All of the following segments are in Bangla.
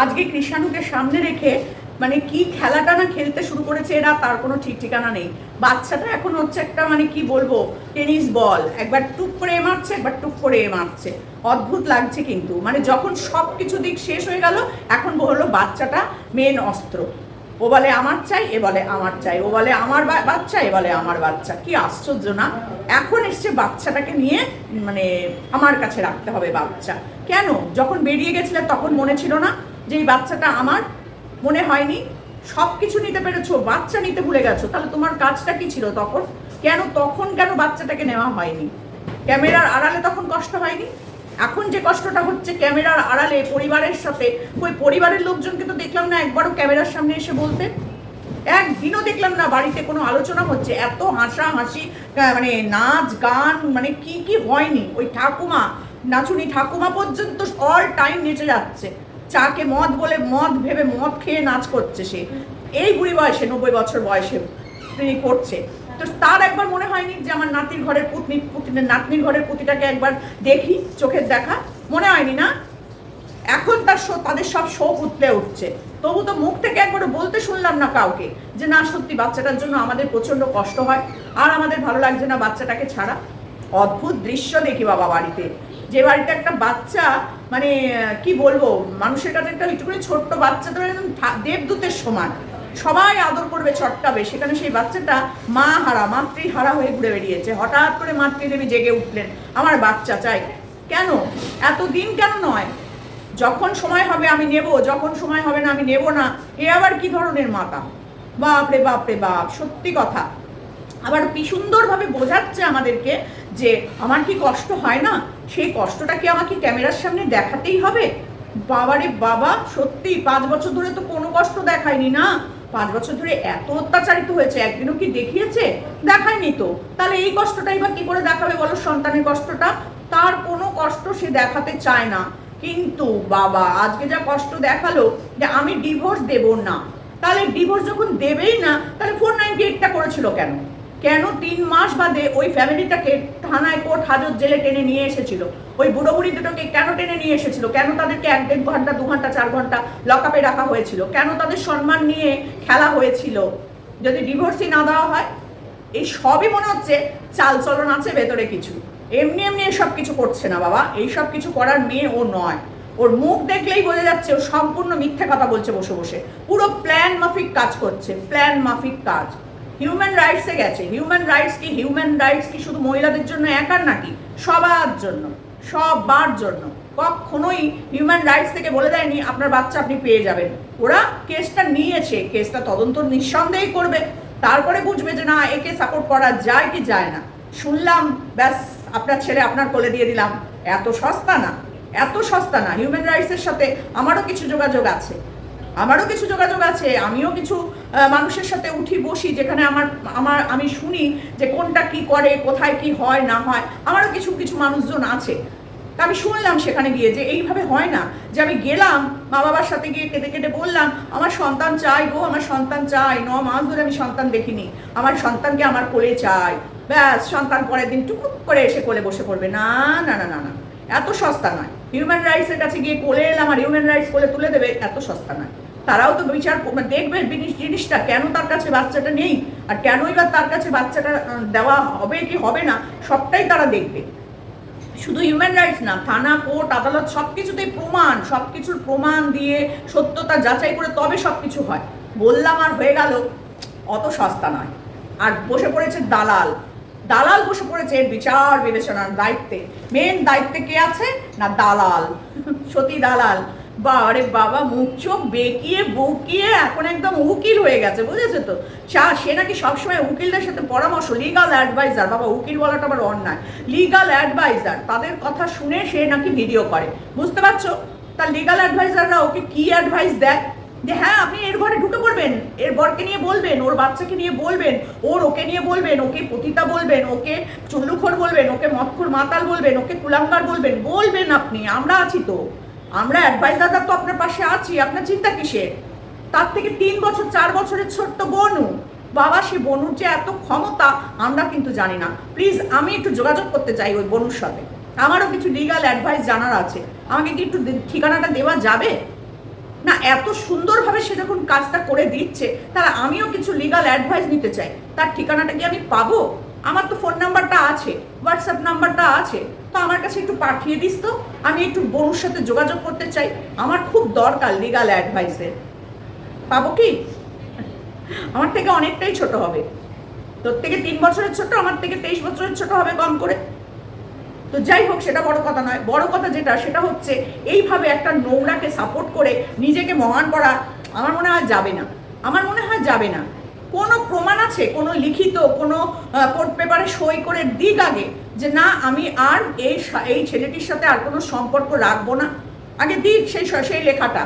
আজকে কৃষাণুকে সামনে রেখে মানে কি খেলাটা না খেলতে শুরু করেছে এরা তার কোনো ঠিক ঠিকানা নেই। বাচ্চাটা এখন হচ্ছে একটা মানে কি বলব, টেনিস বল। একবার টুক করে এ মারছে, একবার টুক করে এ মারছে। অদ্ভুত লাগছে কিন্তু। মানে যখন সব কিছু দিক শেষ হয়ে গেল, এখন হলো বাচ্চাটা মেন অস্ত্র। ও বলে আমার চাই, এ বলে আমার চাই। ও বলে আমার বাচ্চা, এ বলে আমার বাচ্চা। কি আশ্চর্য না? এখন এসছে বাচ্চাটাকে নিয়ে মানে আমার কাছে রাখতে হবে বাচ্চা। কেন? যখন বেরিয়ে গেছিলে তখন মনে ছিল না যে এই বাচ্চাটা আমার মনে হয়নি সব কিছু নিতে পেরেছ, বাচ্চা নিতে ভুলে গেছো, তাহলে তোমার কাজটা কি ছিল তখন? কেন তখন কেন বাচ্চাটাকে নেওয়া হয়নি? ক্যামেরার আড়ালে তখন কষ্ট হয়নি? এখন যে কষ্টটা হচ্ছে ক্যামেরার আড়ালে পরিবারের সাথে ওই পরিবারের লোকজনকে তো দেখলাম না একবারও ক্যামেরার সামনে এসে বলতে। একদিনও দেখলাম না বাড়িতে কোনো আলোচনা হচ্ছে, এত হাসা হাসি মানে নাচ, গান মানে কি কি হয়নি? ওই ঠাকুমা, নাচুনি ঠাকুমা পর্যন্ত অল টাইম নেচে যাচ্ছে। চাকে মদ বলে মদ ভেবে মদ খেয়ে নাচ করছে সে। এই বুড়ি বয়সে, নব্বই বছর বয়সে তিনি করছে। তো তার একবার মনে হয়নি যে আমার নাতির ঘরের পুতনি পুতনি- নাতনির ঘরের পুতিটাকে একবার দেখি, চোখের দেখা। মনে হয়নি না? এখন তার তাদের সব শোক উতলে উঠছে। তবু তো মুখ থেকে একবারও বলতে শুনলাম না কাউকে যে, না, সত্যি বাচ্চাটার জন্য আমাদের প্রচণ্ড কষ্ট হয়, আর আমাদের ভালো লাগছে না বাচ্চাটাকে ছাড়া। অদ্ভুত দৃশ্য দেখি বাবা বাড়িতে। যে বাড়িতে একটা বাচ্চা মানে কি বলব, মানুষের কাছে একটা একটু করে ছোট্ট বাচ্চা, ধরে দেবদূতের সমান। সবাই আদর করবে চটকাবে সেখানে সেই বাচ্চাটা মা হারা, মাতৃ হারা হয়ে ঘুরে বেরিয়েছে হঠাৎ করে মাতৃদেবী জেগে উঠলেন, আমার বাচ্চা চাই। কেন? এতদিন কেন নয়? যখন সময় হবে আমি নেব, যখন সময় হবে না আমি নেব না। এ আবার কি ধরনের মাতা? বাপ রে বাপ রে বাপ, সত্যি কথা। আবার কি সুন্দরভাবে বোঝাচ্ছে আমাদেরকে যে আমার কি কষ্ট হয় না? সেই কষ্টটা কি আমাকে ক্যামেরার সামনে দেখাতেই হবে? বাবারে বাবা সত্যি পাঁচ বছর ধরে তো কোনো কষ্ট দেখায়নি না? পাঁচ বছর ধরে এত অত্যাচারিত হয়েছে, একদিনও কি দেখিয়েছে? দেখায়নি তো। তাহলে এই কষ্টটাই বা কি করে দেখাবে বলো সন্তানের কষ্টটা? তার কোনো কষ্ট সে দেখাতে চায় না। কিন্তু বাবা, আজকে যা কষ্ট দেখাল যে আমি ডিভোর্স দেব না। তাহলে ডিভোর্স যখন দেবেই না, তাহলে ফোর নাইনটি এইটটা করেছিল কেন? কেন তিন মাস বাদে ওই ফ্যামিলিটাকে থানায় কোর্ট হাজত জেলে টেনে নিয়ে এসেছিল? ওই বুড়ো বুড়ি দুটোকে কেন টেনে নিয়ে এসেছিল? কেন তাদেরকে এক দেড় ঘণ্টা, দু ঘণ্টা, চার ঘণ্টা লকআপে রাখা হয়েছিল? কেন তাদের সম্মান নিয়ে খেলা হয়েছিল? যদি ডিভোর্সই না দেওয়া হয়, এই সবই মনে হচ্ছে চালচলন আছে ভেতরে কিছু। এমনি এমনি এসব কিছু করছে না বাবা। এই সব কিছু করার মেয়ে ও নয়। ওর মুখ দেখলেই বোঝা যাচ্ছে ও সম্পূর্ণ মিথ্যে কথা বলছে বসে বসে। পুরো প্ল্যান মাফিক কাজ করছে, প্ল্যান মাফিক কাজ। হিউম্যান রাইটসে গেছে। হিউম্যান রাইটস কি? হিউম্যান রাইটস কি শুধু মহিলাদের জন্য একার নাকি? সবার জন্য সবার জন্য। কখনোই হিউম্যান রাইটস থেকে বলে দেয়নি, আপনার বাচ্চা আপনি পেয়ে যাবেন। ওরা কেসটা নিয়েছে কেসটা তদন্ত নিঃসন্দেহে করবে। তারপরে বুঝবে যে না, একে সাপোর্ট করা যায় কি যায় না। শুনলাম, ব্যাস, আপনার ছেলে আপনার কোলে দিয়ে দিলাম। এত সস্তা না, এত সস্তা না। হিউম্যান রাইটসের সাথে আমারও কিছু যোগাযোগ আছে। আমারও কিছু যোগাযোগ আছে, আমিও কিছু মানুষের সাথে উঠি বসি, যেখানে আমার আমার, আমি শুনি যে কোনটা কি করে, কোথায় কি হয়, না হয়। আমারও কিছু কিছু মানুষজন আছে। তা আমি শুনলাম সেখানে গিয়ে যে এইভাবে হয় না, যে আমি গেলাম মা বাবার সাথে গিয়ে কেটে কেটে বললাম, আমার সন্তান চাই গো, আমার সন্তান চাই, ন মাস ধরে আমি সন্তান দেখিনি। আমার সন্তানকে আমার কোলে চাই। ব্যাস, সন্তান পরের দিন টুকুক করে এসে কোলে বসে পড়বে। না না না না না, এত সস্তা নয়। হিউম্যান রাইটসের কাছে গিয়ে কোলে এলাম আর হিউম্যান রাইটস কোলে তুলে দেবে, এত সস্তা নয়। তারাও তো বিচার মানে দেখবে জিনিস- জিনিসটা কেন তার কাছে বাচ্চাটা নেই আর কেনই বা তার কাছে বাচ্চাটা দেওয়া হবে কি হবে না, সবটাই তারা দেখবে। শুধু হিউম্যান রাইটস না, থানা, কোর্ট, আদালত সব কিছুতেই প্রমাণ সব কিছুর প্রমাণ দিয়ে সত্যতা যাচাই করে তবে সব কিছু হয়। বললাম আর হয়ে গেল, অত সস্তা নয়। আর বসে পড়েছে দালাল। দালাল বসে পড়েছে বিচার বিবেচনার দায়িত্বে। মেন দায়িত্বে কে আছে? না, দালাল। সতী দালাল। বারে বাবা, মুখ চোখ বেঁকিয়ে বকিয়ে এখন একদম উকিল হয়ে গেছে, বুঝেছ তো? চা সে নাকি সবসময় উকিলদের সাথে পরামর্শ লিগাল অ্যাডভাইজার বাবা উকিল বলাটা আবার অন্যায়। লিগাল অ্যাডভাইজার তাদের কথা শুনে সে নাকি ভিডিও করে, বুঝতে পারছ? তার লিগাল অ্যাডভাইজাররা ওকে কি অ্যাডভাইস দেয়? যে হ্যাঁ আপনি এর ঘরে ঢুকে পড়বেন, এর বরকে নিয়ে বলবেন, ওর বাচ্চাকে নিয়ে বলবেন, ওর ওকে নিয়ে বলবেন, ওকে পতিতা বলবেন, ওকে চুল্লুখোর বলবেন, ওকে মৎখোর মাতাল বলবেন, ওকে কুলাঙ্গার বলবেন বলবেন আপনি, আমরা আছি তো। আমরা অ্যাডভাইজাররা তো আপনার পাশে আছি, আপনার চিন্তা কিসের? তার থেকে তিন বছর, চার বছরের ছোট্ট বনু। বাবা, সে বনুর যে এত ক্ষমতা, আমরা কিন্তু জানি না। প্লিজ আমি একটু যোগাযোগ করতে চাই ওই বনুর সাথে। আমারও কিছু লিগাল অ্যাডভাইস জানার আছে। আমাকে কি একটু ঠিকানাটা দেওয়া যাবে? না, এত সুন্দরভাবে সে যখন কাজটা করে দিচ্ছে, তাহলে আমিও কিছু লিগাল অ্যাডভাইস নিতে চাই। তার ঠিকানাটা কি আমি পাবো? আমার তো ফোন নাম্বারটা আছে হোয়াটসঅ্যাপ নাম্বারটা আছে। তো আমার কাছে একটু পাঠিয়ে দিস তো। আমি একটু বউর সাথে যোগাযোগ করতে চাই। আমার খুব দরকার লিগাল অ্যাডভাইসের পাবো কি? আমার থেকে অনেকটাই ছোট হবে। তোর থেকে তিন বছরের ছোট, আমার থেকে তেইশ বছরের ছোট হবে কম করে। তো যাই হোক, সেটা বড় কথা নয়। বড় কথা যেটা, সেটা হচ্ছে এইভাবে একটা নোংরাকে সাপোর্ট করে নিজেকে মহান করা আমার মনে হয় যাবে না। আমার মনে হয় যাবে না। কোনো প্রমাণ আছে? কোনো লিখিত, কোনো কোর্ট পেপারে সই করে দিক আগে। যে না, আমি আর এই এই ছেলেটির সাথে আর কোনো সম্পর্ক রাখব না। আগে দিক সেই সেই লেখাটা।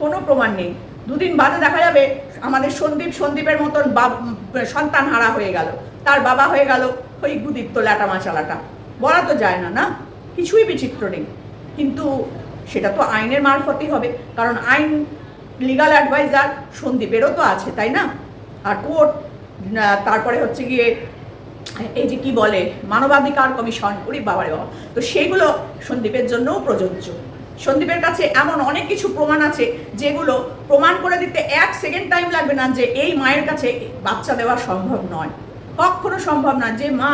কোনো প্রমাণ নেই। দুদিন বাদে দেখা যাবে আমাদের সন্দীপ, সন্দীপের মতন সন্তান হারা হয়ে গেল। তার বাবা হয়ে গেল ওই গুদীপ্ত ল্যাটা মাচালাটা বলা তো যায় না না? কিছুই বিচিত্র নেই। কিন্তু সেটা তো আইনের মারফতই হবে। কারণ আইন লিগাল অ্যাডভাইজার সন্দীপেরও তো আছে, তাই না? আর কোর্ট তারপরে হচ্ছে গিয়ে এই যে কি বলে, মানবাধিকার কমিশন উরি বাবারে বাবা। তো সেইগুলো সন্দীপের জন্যও প্রযোজ্য। সন্দীপের কাছে এমন অনেক কিছু প্রমাণ আছে, যেগুলো প্রমাণ করে দিতে এক সেকেন্ড টাইম লাগবে না যে এই মায়ের কাছে বাচ্চা দেওয়া সম্ভব নয়। কখনো সম্ভব না যে মা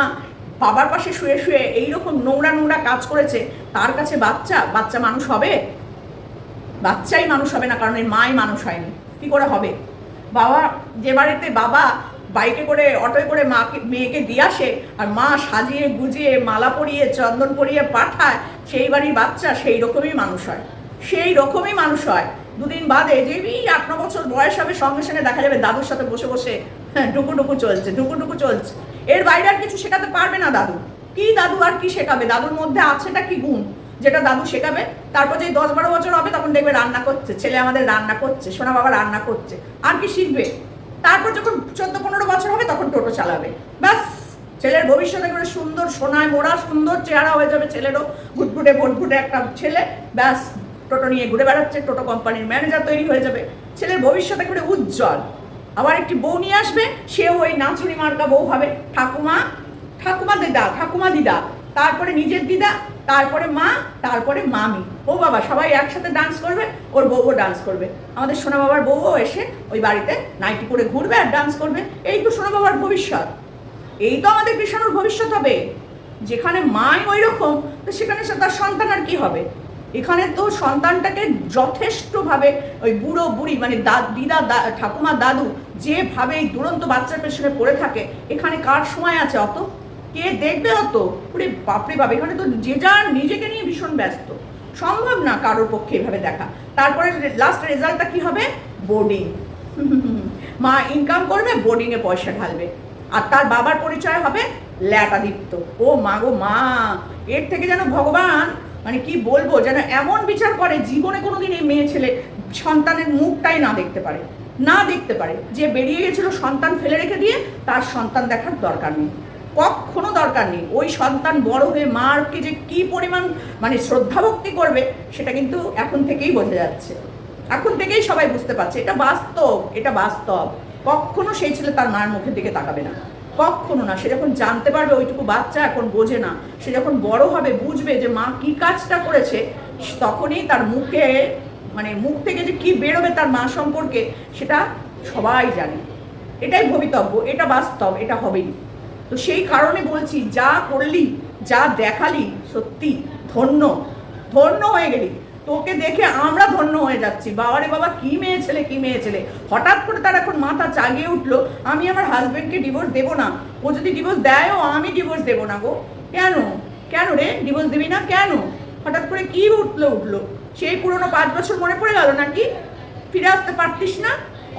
বাবার পাশে শুয়ে শুয়ে এইরকম নোংরা নোংরা কাজ করেছে, তার কাছে বাচ্চা বাচ্চা মানুষ হবে? বাচ্চাই মানুষ হবে না, কারণ এর মাই মানুষ হয়নি। কি করে হবে? বাবা, যে বাড়িতে বাবা বাইকে করে, অটোয় করে মাকে, মেয়েকে দিয়ে আসে আর মা সাজিয়ে গুজিয়ে, মালা পরিয়ে, চন্দন পরিয়ে পাঠায়, সেই বাড়ির বাচ্চা সেই রকমই মানুষ হয়। সেই রকমই মানুষ হয়। দুদিন বাদে যে আট, ন বছর বয়স হবে, সঙ্গে সঙ্গে দেখা যাবে দাদুর সাথে বসে বসে হ্যাঁ ডুকু চলছে ডুকু ডুকু চলছে। এর বাইরে আর কিছু শেখাতে পারবে না দাদু। কি দাদু আর কি শেখাবে? দাদুর মধ্যে আছেটা কি গুণ? যেটা দাদু শেখাবে, তারপর যে দশ, বারো বছর হবে, তখন দেখবে রান্না করছে, ছেলে আমাদের রান্না করছে, সোনা বাবা রান্না করছে। আর কি শিখবে? তারপর যখন চোদ্দ পনেরো বছর হবে, তখন টোটো চালাবে। ব্যাস, ছেলের ভবিষ্যৎ একেবারে সুন্দর, সোনায় মোড়া, সুন্দর চেহারা হয়ে যাবে ছেলেরও। ঘুটঘুটে ভটঘুটে একটা ছেলে। ব্যাস, টোটো নিয়ে ঘুরে বেড়াচ্ছে, টোটো কোম্পানির ম্যানেজার তৈরি হয়ে যাবে। ছেলের ভবিষ্যৎ একেবারে উজ্জ্বল। আবার একটি বউ নিয়ে আসবে, সেও ওই নাচুরি মার্কা বউ হবে ঠাকুমা ঠাকুমা দিদা ঠাকুমা দিদা। তারপরে নিজের দিদা, তারপরে মা, তারপরে মামি। ও বাবা, সবাই একসাথে ডান্স করবে, ওর বউও ডান্স করবে। আমাদের সোনা বাবার বউও এসে ওই বাড়িতে নাইটি পরে ঘুরবে আর ডান্স করবে। এই তো সোনা বাবার ভবিষ্যৎ। এই তো আমাদের কৃষ্ণর ভবিষ্যৎ হবে। যেখানে মাই ওই রকম তো সেখানে তার সন্তান আর কি হবে? এখানে তো সন্তানটাকে যথেষ্টভাবে ওই বুড়ো, বুড়ি মানে দিদা ঠাকুমা, দাদু যেভাবে এই দুরন্ত বাচ্চার পেছনে পড়ে থাকে, এখানে কার সময় আছে অত? কে দেখবে অত ওরে বাপরে বাপ, এখানে তো যে যার নিজেকে নিয়ে ভীষণ ব্যস্ত। সম্ভব না কারোর পক্ষে এভাবে দেখা। তারপরে লাস্ট রেজাল্টটা কি হবে? বোর্ডিং মা ইনকাম করবে বোর্ডিংয়ে পয়সা ঢালবে। আর তার বাবার পরিচয় হবে ল্যাটাদীপ্ত। ও মা গো মা, এর থেকে যেন ভগবান মানে কি বলব, যেন এমন বিচার করে জীবনে কোনোদিন এই মেয়ে ছেলে সন্তানের মুখটাই না দেখতে পারে। না দেখতে পারে। যে বেরিয়ে গেছিল সন্তান ফেলে রেখে দিয়ে, তার সন্তান দেখার দরকার নেই। কখনো দরকার নেই। ওই সন্তান বড় হয়ে মারকে যে কি পরিমাণ মানে শ্রদ্ধা ভক্তি করবে, সেটা কিন্তু এখন থেকেই বোঝা যাচ্ছে। এখন থেকেই সবাই বুঝতে পারছে। এটা বাস্তব এটা বাস্তব। কখনো সেই ছেলে তার মায়ের মুখের দিকে তাকাবে না। কখনো না। সে যখন জানতে পারবে ওইটুকু বাচ্চা এখন বোঝে না, সে যখন বড় হবে বুঝবে যে মা কি কাজটা করেছে তখনই তার মুখে মানে মুখ থেকে যে কি বেরোবে তার মা সম্পর্কে, সেটা সবাই জানে। এটাই ভবিতব্য, এটা বাস্তব, এটা হবেই। তো সেই কারণে বলছি, যা করলি, যা দেখালি, সত্যি ধন্য ধন্য হয়ে গেলি। তোকে দেখে আমরা ধন্য হয়ে যাচ্ছি। বাবারে বাবা, কি মেয়ে ছেলে, কি মেয়ে ছেলে। হঠাৎ করে তার এখন মাথা চাগিয়ে উঠল, আমি আমার হাজব্যান্ডকে ডিভোর্স দেবো না। ও যদি ডিভোর্স দেয়ও, আমি ডিভোর্স দেবো না গো। কেন? কেন রে? ডিভোর্স দিবি না কেন? হঠাৎ করে কি উঠল উঠল? সেই পুরনো পাঁচ বছর মনে পড়ে গেল নাকি? ফিরে আসতে পারতিস না?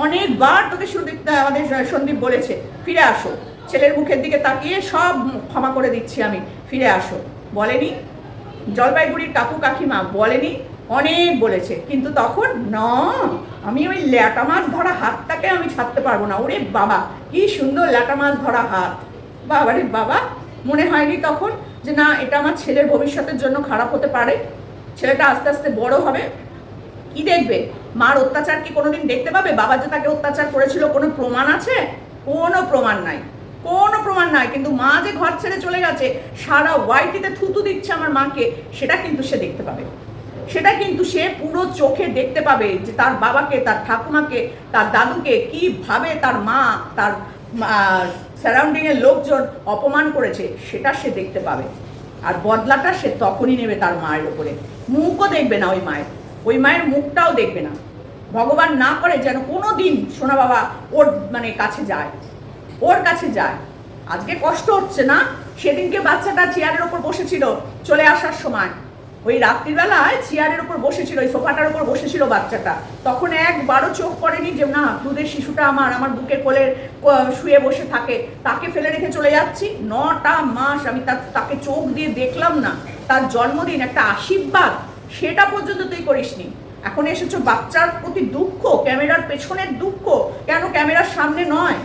অনেকবার তোকে সুদীপ আমাদের সন্দীপ বলেছে, ফিরে আসো। ছেলের মুখের দিকে তাকিয়ে সব ক্ষমা করে দিচ্ছি আমি। ফিরে আসো। বলেনি। জলপাইগুড়ির কাকু কাকিমা বলেনি, অনেক বলেছে। কিন্তু তখন, না, আমি ওই ল্যাটা মাছ ধরা হাতটাকে আমি ছাড়তে পারব না। ওরে বাবা, কি সুন্দর ল্যাটা মাছ ধরা হাত। বাবা রে বাবা, মনে হয়নি তখন যে না, এটা আমার ছেলের ভবিষ্যতের জন্য খারাপ হতে পারে? ছেলেটা আস্তে আস্তে বড় হবে। কি দেখবে? মার অত্যাচার কি কোনোদিন দেখতে পাবে? বাবা যে তাকে অত্যাচার করেছিল, কোনো প্রমাণ আছে? কোনো প্রমাণ নাই। প্রমাণ নাই কিন্তু মা যে ঘর ছেড়ে চলে গেছে, সারা ওয়াইটিতে থুতু দিচ্ছে আমার মাকে, সেটা কিন্তু সে দেখতে পাবে। সেটা কিন্তু সে পুরো চোখে দেখতে পাবে যে তার বাবাকে, তার ঠাকুমাকে, তার দাদুকে কীভাবে তার মা, তার সারাউন্ডিং এর লোকজন অপমান করেছে, সেটা সে দেখতে পাবে। আর বদলাটা সে তখনই নেবে তার মায়ের ওপরে। মুখও দেখবে না ওই মায়ের। ওই মায়ের মুখটাও দেখবে না। ভগবান না করে যেন কোনো দিন সোনা বাবা ওর মানে কাছে যায়। ওর কাছে যায়। আজকে কষ্ট হচ্ছে না? সেদিনকে বাচ্চাটা চেয়ারের ওপর বসেছিল চলে আসার সময়। ওই রাত্রিবেলায় চেয়ারের ওপর বসেছিল, ওই সোফাটার ওপর বসেছিল বাচ্চাটা। তখন একবারও চোখ পড়েনি যে, না, দুধের শিশুটা আমার আমার বুকে কোলে শুয়ে বসে থাকে। তাকে ফেলে রেখে চলে যাচ্ছি। নটা মাস আমি তার তাকে চোখ দিয়ে দেখলাম না। তার জন্মদিন, একটা আশীর্বাদ, সেটা পর্যন্ত তুই করিসনি। এখন এসেছ বাচ্চার প্রতি দুঃখ, ক্যামেরার পেছনের দুঃখ। কেন ক্যামেরার সামনে নয়?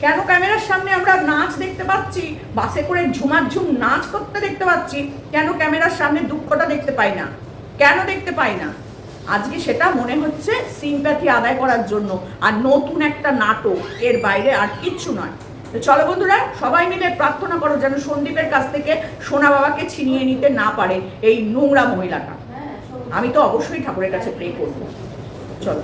কেন ক্যামেরার সামনে আমরা নাচ দেখতে পাচ্ছি? বাসে করে ঝুমাঝুম নাচ করতে দেখতে পাচ্ছি। কেন ক্যামেরার সামনে দুঃখটা দেখতে পাই না? কেন দেখতে পাই না? আজকে সেটা মনে হচ্ছে সিম্প্যাথি আদায় করার জন্য। আর নতুন একটা নাটক, এর বাইরে আর কিচ্ছু নয়। তো চলো বন্ধুরা, সবাই মিলে প্রার্থনা করো যেন সন্দীপের কাছ থেকে সোনা বাবাকে ছিনিয়ে নিতে না পারে এই নোংরা মহিলাটা। আমি তো অবশ্যই ঠাকুরের কাছে প্রে করব। চলো।